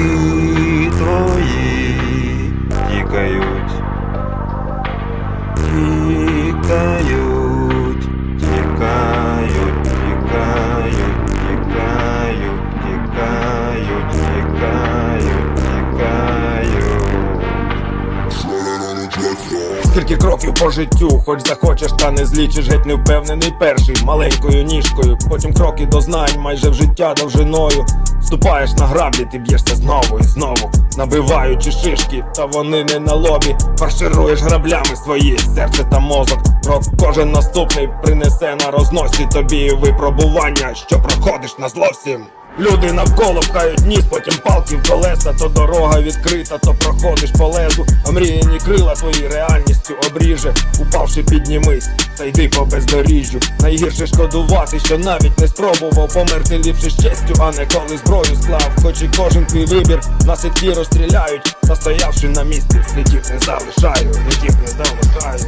Ті твої тікають, тікають, тікають, тікають, тікають, тікають, тікають, тікають. Скільки кроків по життю, хоч захочеш, та не злічиш, геть не впевнений. перший маленькою ніжкою. Потім кроки до знань майже в життя довжиною. Ступаєш на граблі, ти б'єшся знову і знову, набиваючи шишки, та вони не на лобі. Фаршируєш граблями свої серце та мозок. Крок кожен наступний принесе на розносі тобі випробування, що проходиш на зло всім. Люди навколо пхають ніс, потім палки в колеса, то дорога відкрита, то проходиш по лезу, а мріяні крила твої реальністю обріже. Упавши, піднімись, та йди по бездоріжжю. Найгірше шкодувати, що навіть не спробував померти ліпше з честю, а не коли зброю склав. Хоч і кожен твій вибір наслідки розстріляють, та стоявши на місці, слідів не залишаю, слідів не залишаю.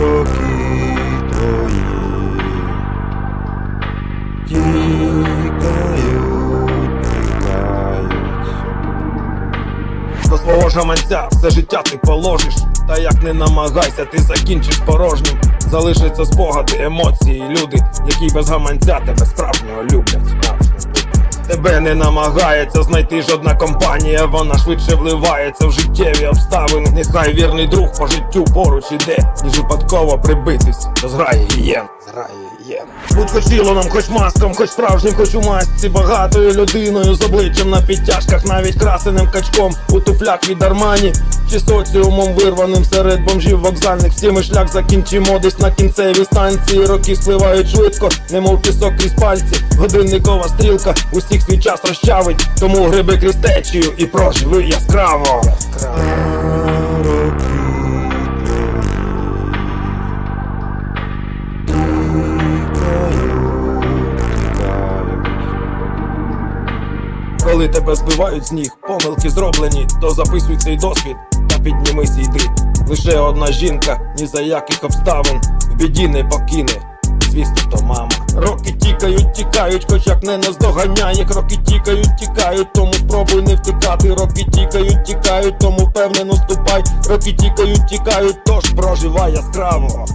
роки твої До свого жаманця все життя ти положиш. Та як не намагайся, ти закінчиш порожнім. Залишаться спогади, емоції, люди, які без гаманця тебе справжнього люблять. Тебе не намагається знайти жодна компанія, вона швидше вливається в життєві обставини. Нехай вірний друг по життю поруч іде, ніж випадково прибитись до зграє гієн. Зграє. Будь хоч ділоном, хоч маском, хоч справжнім, хоч у масці, багатою людиною з обличчям на підтяжках, навіть красеним качком у туфлях від Армані. Чи соціумом вирваним серед бомжів вокзальних. Всіми шлях закінчимо десь на кінцевій станції. Роки спливають швидко, немов пісок крізь пальці. Годинникова стрілка усіх свій час розчавить. Тому гриби крізь течію і проживи яскраво. Коли тебе збивають з ніг, помилки зроблені, то записуй цей досвід піднімись йди. Лише одна жінка, ні за яких обставин в біді не покине. Звісно, то мама. Роки тікають, тікають, хоч як не наздоганяє. Кроки тікають, тікають, тому спробуй не втикати. Роки тікають, тікають, тому впевнено ступай. Роки тікають, тікають, тож проживай яскраво.